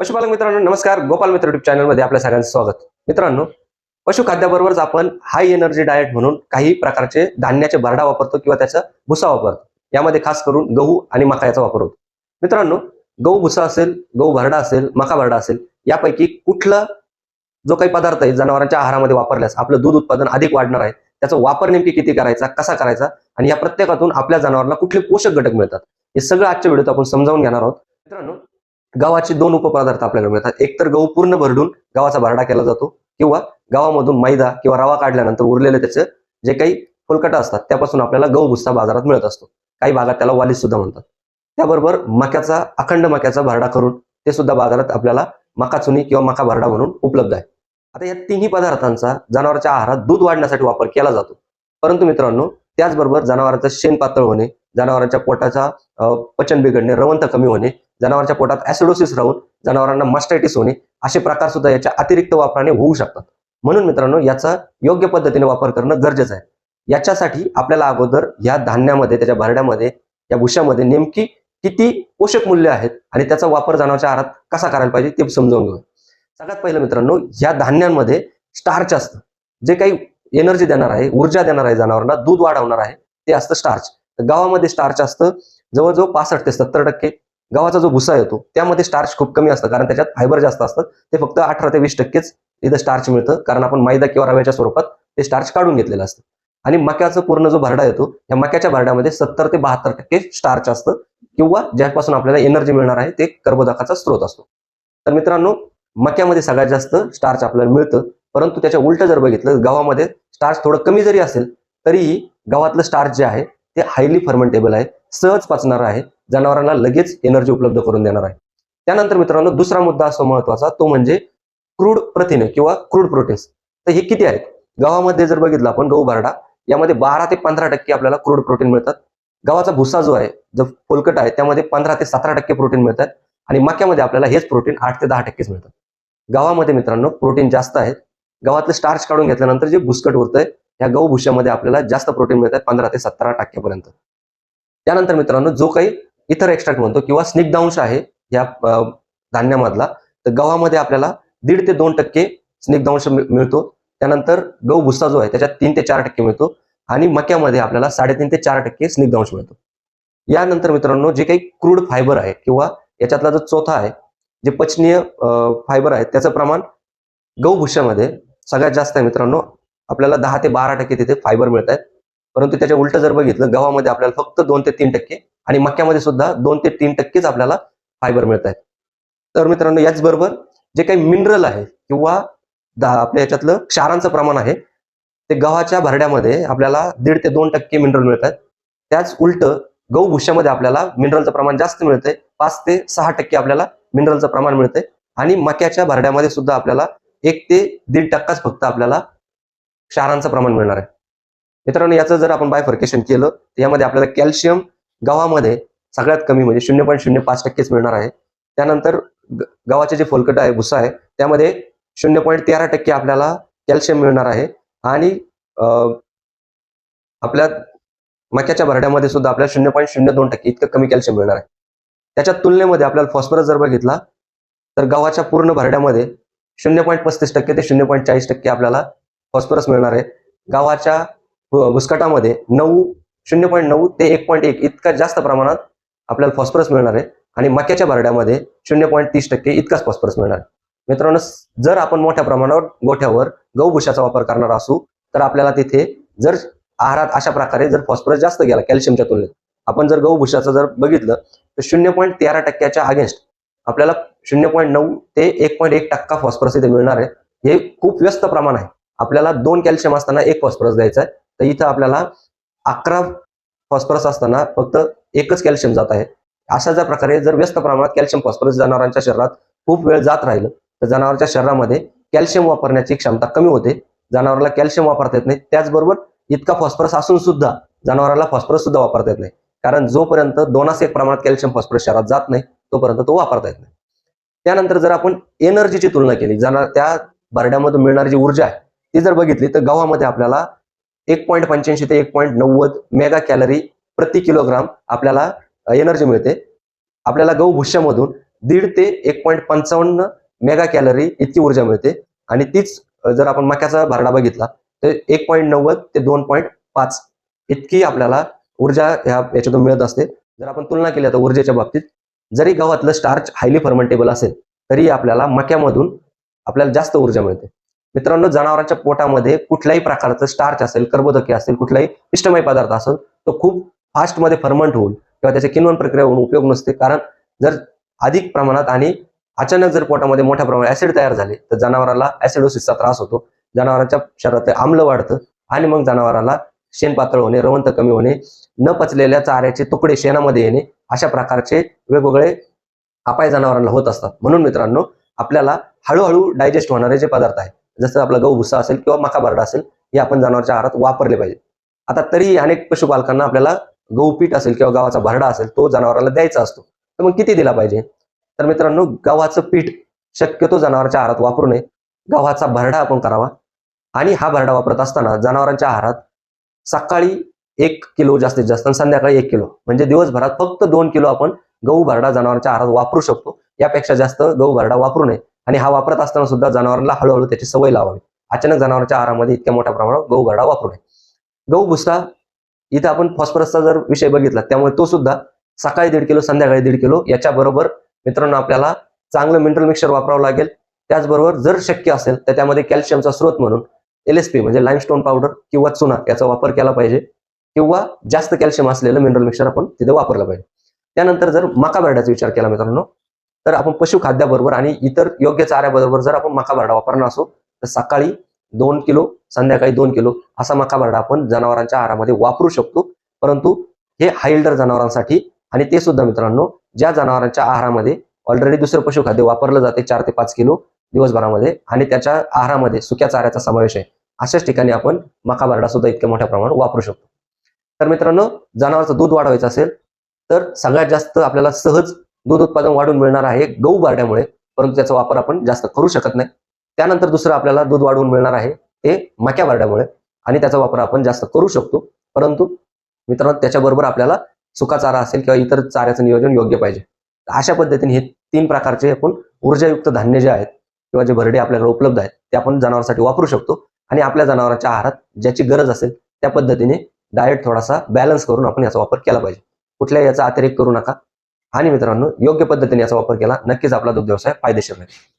पशुपालक मित्रांनो नमस्कार. गोपाल मित्र युट्यूब चॅनलमध्ये आपल्या सगळ्यांचं स्वागत. मित्रांनो पशुखाद्याबरोबरच आपण हाय एनर्जी डाएट म्हणून काही प्रकारचे धान्याचे भरडा वापरतो किंवा त्याचा भुसा वापरतो. यामध्ये खास करून गहू आणि मका याचा वापर होतो. मित्रांनो गहू भुसा असेल गहू भरडा असेल मका भरडा असेल यापैकी कुठला जो काही पदार्थ आहे जनावरांच्या आहारामध्ये वापरल्यास आपलं दूध उत्पादन अधिक वाढणार आहे. त्याचा वापर नेमकी किती करायचा कसा करायचा आणि या प्रत्येकातून आपल्या जनावरांना कुठले पोषक घटक मिळतात? हे सगळं आजच्या व्हिडिओत आपण समजावून घेणार आहोत. मित्रांनो गव्हाचे दोन उपपदार्थ आपल्याला मिळतात. एक तर गहू पूर्ण भरडून गव्हाचा भरडा केला जातो किंवा गावामधून मैदा किंवा रवा काढल्यानंतर उरलेले त्याचं जे काही फुलकटा असतात त्यापासून आपल्याला गहू भुस्सा बाजारात मिळत असतो. काही भागात त्याला वालीस सुद्धा म्हणतात. त्याबरोबर मक्याचा अखंड मक्याचा भरडा करून ते सुद्धा बाजारात आपल्याला मका चुनी किंवा मका भरडा म्हणून उपलब्ध आहे. आता या तिन्ही पदार्थांचा जनावरांच्या आहारात दूध वाढण्यासाठी वापर केला जातो. परंतु मित्रांनो त्याचबरोबर जनावरांचं शेण पातळ होणे जनावरांच्या पोटाचा पचन बिघडणे रवंत कमी होणे जनावरांच्या पोटात ऍसिडोसिस राहून जनावरांना मास्टायटिस होणे असे प्रकार सुद्धा याच्या अतिरिक्त वापराने होऊ शकतात. म्हणून मित्रांनो याचा योग्य पद्धतीने वापर करणं गरजेचं आहे. याच्यासाठी आपल्याला अगोदर या धान्यामध्ये त्याच्या भरड्यामध्ये या भुशामध्ये नेमकी किती पोषक मूल्य आहेत आणि त्याचा वापर जनावरच्या आहारात कसा करायला पाहिजे ते समजावून घेऊ सगळ्यात पहिलं मित्रांनो या धान्यांमध्ये स्टार्च असतं. जे काही एनर्जी देणार आहे ऊर्जा देणार आहे जनावरांना दूध वाढवणार आहे ते असतं स्टार्च गावामध्ये स्टार्च असतं जवळजवळ पासष्ट ते सत्तर टक्के. गव्हाचा जो भुसा येतो त्यामध्ये स्टार्च खूप कमी असतं. कारण त्याच्यात फायबर जास्त असतं. ते फक्त अठरा ते वीस टक्केच इथं स्टार्च मिळतं. कारण आपण मैदा किंवा रव्याच्या स्वरूपात ते स्टार्च काढून घेतलेलं असतं. आणि मक्याचं पूर्ण जो भरडा येतो या मक्याच्या भरड्यामध्ये सत्तर ते बहात्तर टक्के स्टार्च असतं. किंवा ज्यापासून आपल्याला एनर्जी मिळणार आहे ते कर्बोदकाचा स्रोत असतो. तर मित्रांनो मक्यामध्ये सगळ्यात जास्त स्टार्च आपल्याला मिळतं. परंतु त्याच्या उलट जर बघितलं गव्हामध्ये स्टार्च थोडं कमी जरी असेल तरीही गव्हातलं स्टार्च जे आहे ते हायली फर्मेंटेबल आहे. सहज पचणार आहे. जनावरांना लगेच एनर्जी उपलब्ध करून देणार आहे. त्यानंतर मित्रांनो दुसरा मुद्दा असो महत्त्वाचा तो म्हणजे क्रूड प्रथिने किंवा क्रूड प्रोटीन्स तर हे किती आहेत? गव्हामध्ये जर बघितलं आपण गहू भरडा यामध्ये बारा ते पंधरा टक्के आपल्याला क्रूड प्रोटीन मिळतात. गव्हाचा भुसा जो आहे जो फोलकट आहे त्यामध्ये पंधरा ते सतरा टक्के प्रोटीन मिळतात. आणि मक्यामध्ये आपल्याला हेच प्रोटीन आठ ते दहा टक्केच मिळतात. गव्हामध्ये मित्रांनो प्रोटीन जास्त आहेत. गव्हातलं स्टार्च काढून घेतल्यानंतर जे भुसकट उरतंय या गहू भुशामध्ये आपल्याला जास्त प्रोटीन मिळतात पंधरा ते सतरा टक्क्यापर्यंत. त्यानंतर मित्रांनो जो काही इतर एक्स्ट्रॅक्ट म्हणतो किंवा स्निग्धांश आहे या धान्यामधला तर गव्हामध्ये आपल्याला दीड ते दोन टक्के स्निग्धांश मिळतो. त्यानंतर गहू भुस्सा जो आहे त्याच्यात तीन ते चार टक्के मिळतो आणि मक्यामध्ये आपल्याला साडेतीन ते चार टक्के स्निग्धांश मिळतो. यानंतर मित्रांनो जे काही क्रूड फायबर आहे किंवा याच्यातला जो चौथा आहे जे पचनीय फायबर आहे त्याचं प्रमाण गहू भुस्यामध्ये सगळ्यात जास्त आहे मित्रांनो. आपल्याला दहा ते बारा टक्के तिथे फायबर मिळत आहेत परंतु त्याच्या उलट जर बघितलं गव्हामध्ये आपल्याला फक्त दोन ते तीन टक्के आणि मक्यामध्ये सुद्धा दोन ते तीन टक्केच आपल्याला फायबर मिळत आहेत तर मित्रांनो याचबरोबर जे काही मिनरल आहे किंवा आपल्या याच्यातलं क्षारांचं प्रमाण आहे ते गव्हाच्या भरड्यामध्ये आपल्याला दीड ते दोन टक्के मिनरल मिळत आहेत त्याच उलट गहू भुश्यामध्ये आपल्याला मिनरलचं प्रमाण जास्त मिळतंय पाच ते सहा टक्के आपल्याला मिनरलचं प्रमाण मिळतंय. आणि मक्याच्या भरड्यामध्ये सुद्धा आपल्याला एक ते दीड टक्काच फक्त आपल्याला क्षारांचं प्रमाण मिळणार आहे. मित्रांनो याचं जर आपण बायफर्केशन केलं तर यामध्ये आपल्याला कॅल्शियम गव्हामध्ये सगळ्यात कमी म्हणजे शून्य पॉईंट शून्य पाच टक्केच मिळणार आहे. त्यानंतर गावाचे गव्हाचे जे फोलकट आहे भुसा आहे त्यामध्ये शून्य पॉईंट तेरा टक्के आपल्याला कॅल्शियम मिळणार आहे. आणि आपल्या मक्याच्या भरड्यामध्ये सुद्धा आपल्याला शून्य पॉईंट शून्य दोन टक्के इतकं कमी कॅल्शियम मिळणार आहे. त्याच्या तुलनेमध्ये आपल्याला फॉस्फरस जर बघितला तर गव्हाच्या पूर्ण भरड्यामध्ये शून्य पॉईंट पस्तीस टक्के ते शून्य पॉईंट चाळीस टक्के आपल्याला फॉस्फरस मिळणार आहे. गव्हाच्या भुसकटामध्ये नऊ शून्य पॉईंट नऊ ते एक पॉईंट एक इतका जास्त प्रमाणात आपल्याला फॉस्फरस मिळणार आहे. आणि मक्याच्या भरड्यामध्ये शून्य पॉईंट तीस टक्के इतकाच फॉस्फरस मिळणार आहे. मित्रांनो जर आपण मोठ्या प्रमाणावर गोठ्यावर गहूभुशाचा वापर करणार असू तर आपल्याला तिथे जर आहारात अशा प्रकारे जर फॉस्फरस जास्त गेला कॅल्शियमच्या तुलनेत आपण जर गहूभुशाचं जर बघितलं तर शून्य पॉईंट तेरा टक्क्याच्या अगेन्स्ट आपल्याला शून्य पॉईंट नऊ ते एक पॉईंट एक टक्का फॉस्फरस इथे मिळणार आहे. हे खूप व्यस्त प्रमाण आहे. आपल्याला दोन कॅल्शियम असताना एक फॉस्फरस द्यायचा आहे. तर इथं आपल्याला अकरा फॉस्फरस असताना फक्त एकच कॅल्शियम जात आहे. अशा ज्या प्रकारे जर व्यस्त प्रमाणात कॅल्शियम फॉस्फरस जनावरांच्या शरीरात खूप वेळ जात राहिलं तर जनावरांच्या शरीरामध्ये कॅल्शियम वापरण्याची क्षमता कमी होते. जनावराला कॅल्शियम वापरता येत नाही. त्याचबरोबर इतका फॉस्फरस असून सुद्धा जनावराला फॉस्फरस सुद्धा वापरता येत नाही. कारण जोपर्यंत दोनास एक प्रमाणात कॅल्शियम फॉस्फरस शरीरात जात नाही तोपर्यंत तो वापरता येत नाही. त्यानंतर जर आपण एनर्जीची तुलना केली जना त्या भरड्यामधून मिळणारी जी ऊर्जा आहे ती जर बघितली तर गव्हामध्ये आपल्याला एक पॉईंट पंच्याऐंशी ते एक पॉईंट नव्वद मेगा कॅलरी प्रति किलोग्राम आपल्याला एनर्जी मिळते. आपल्याला गहू भुष्यामधून दीड ते एक पॉईंट पंचावन्न मेगा कॅलरी इतकी ऊर्जा मिळते. आणि तीच जर आपण मक्याचा भरडा बघितला तर एक पॉईंट नव्वद ते दोन पॉईंट पाच इतकी आपल्याला ऊर्जा ह्या याच्यातून मिळत असते. जर आपण तुलना केली तर ऊर्जेच्या बाबतीत जरी गव्हातलं स्टार्च हायली फर्मेंटेबल असेल तरी आपल्याला मक्यामधून आपल्याला जास्त ऊर्जा मिळते. मित्रांनो जनावरांच्या पोटामध्ये कुठल्याही प्रकारचं स्टार्च असेल कर्बोदके असेल कुठलाही पिष्टमय पदार्थ असेल तो खूप फास्टमध्ये फर्मंट होऊन किंवा त्याच्या किनवण प्रक्रिया होऊन उपयोग नसते. कारण जर अधिक प्रमाणात आणि अचानक जर पोटामध्ये मोठ्या प्रमाणात ऍसिड तयार झाले तर जनावराला ऍसिडोसिसचा त्रास होतो. जनावरांच्या शरीरात आम्ल वाढतं आणि मग जनावराला शेण पातळ होणे रवंत कमी होणे न पचलेल्या चाऱ्याचे तुकडे शेणामध्ये येणे अशा प्रकारचे वेगवेगळे अपाय जनावरांना होत असतात. म्हणून मित्रांनो आपल्याला हळूहळू डायजेस्ट होणारे जे पदार्थ आहेत जसं आपला गहू भुसा असेल किंवा मका बरडा असेल हे आपण जनावरच्या आहारात वापरले पाहिजे. आता तरी अनेक पशुपालकांना आपल्याला गहू पीठ असेल किंवा गव्हाचा भरडा असेल तो जनावराला द्यायचा असतो. तर मग किती दिला पाहिजे? तर मित्रांनो गव्हाचं पीठ शक्यतो जनावरांच्या आहारात वापरू नये. गव्हाचा भरडा आपण करावा. आणि हा भरडा वापरत असताना जनावरांच्या आहारात सकाळी एक किलो जास्तीत जास्त आणि संध्याकाळी एक किलो. म्हणजे दिवसभरात फक्त दोन किलो आपण गहू भरडा जनावरांच्या आहारात वापरू शकतो. यापेक्षा जास्त गहू भरडा वापरू नये. आणि हा वापरत असताना सुद्धा जनावरांना हळूहळू त्याची सवय लावावी. अचानक जनावरांच्या आहारामध्ये इतक्या मोठ्या प्रमाणात गहू भरडा वापरू नये. गहू भुसा इथं आपण फॉस्फरसचा जर विषय बघितला त्यामुळे तो सुद्धा सकाळी दीड किलो संध्याकाळी दीड किलो याच्याबरोबर मित्रांनो आपल्याला चांगलं मिनरल मिक्सर वापरावं लागेल. त्याचबरोबर जर शक्य असेल तर त्यामध्ये कॅल्शियमचा स्रोत म्हणून एल एस पी म्हणजे लाईमस्टोन पावडर किंवा चुना याचा वापर केला पाहिजे. किंवा जास्त कॅल्शियम असलेलं मिनरल मिक्सर आपण तिथे वापरलं पाहिजे. त्यानंतर जर मका भरड्याचा विचार केला मित्रांनो तर आपण पशुखाद्याबरोबर आणि इतर योग्य चाऱ्याबरोबर जर आपण मका भरडा वापरणार असो तर सकाळी दोन किलो संध्याकाळी दोन किलो असा मका भरडा आपण जनावरांच्या आहारामध्ये वापरू शकतो. परंतु हे हाईल्डर जनावरांसाठी आणि ते सुद्धा मित्रांनो ज्या जनावरांच्या आहारामध्ये ऑलरेडी दुसरं पशुखाद्य वापरलं जाते चार ते पाच किलो दिवसभरामध्ये आणि त्याच्या आहारामध्ये सुक्या चाऱ्याचा समावेश आहे अशाच ठिकाणी आपण मका भरडा सुद्धा इतक्या मोठ्या प्रमाणात वापरू शकतो. तर मित्रांनो जनावरचं दूध वाढवायचं असेल तर सगळ्यात जास्त आपल्याला सहज दूध उत्पादन वाढून मिळणार आहे गहू बारड्यामुळे परंतु त्याचा वापर आपण जास्त करू शकत नाही. त्यानंतर दुसरं आपल्याला दूध वाढवून मिळणार आहे ते मक्या बारड्यामुळे आणि त्याचा वापर आपण जास्त करू शकतो. परंतु मित्रांनो त्याच्याबरोबर आपल्याला सुका चारा असेल किंवा इतर चाऱ्याचं नियोजन योग्य पाहिजे. अशा पद्धतीने हे तीन प्रकारचे आपण ऊर्जायुक्त धान्य जे आहेत किंवा जे भरडे आपल्याकडे उपलब्ध आहेत ते आपण जनावरांसाठी वापरू शकतो. आणि आपल्या जनावरांच्या आहारात ज्याची गरज असेल त्या पद्धतीने डाएट थोडासा बॅलन्स करून आपण याचा वापर केला पाहिजे. कुठल्याही याचा अतिरेक करू नका. आणि मित्रांनो योग्य पद्धतीने याचा वापर केला. नक्कीच आपला दुग्ध व्यवसाय फायदेशीर राहील.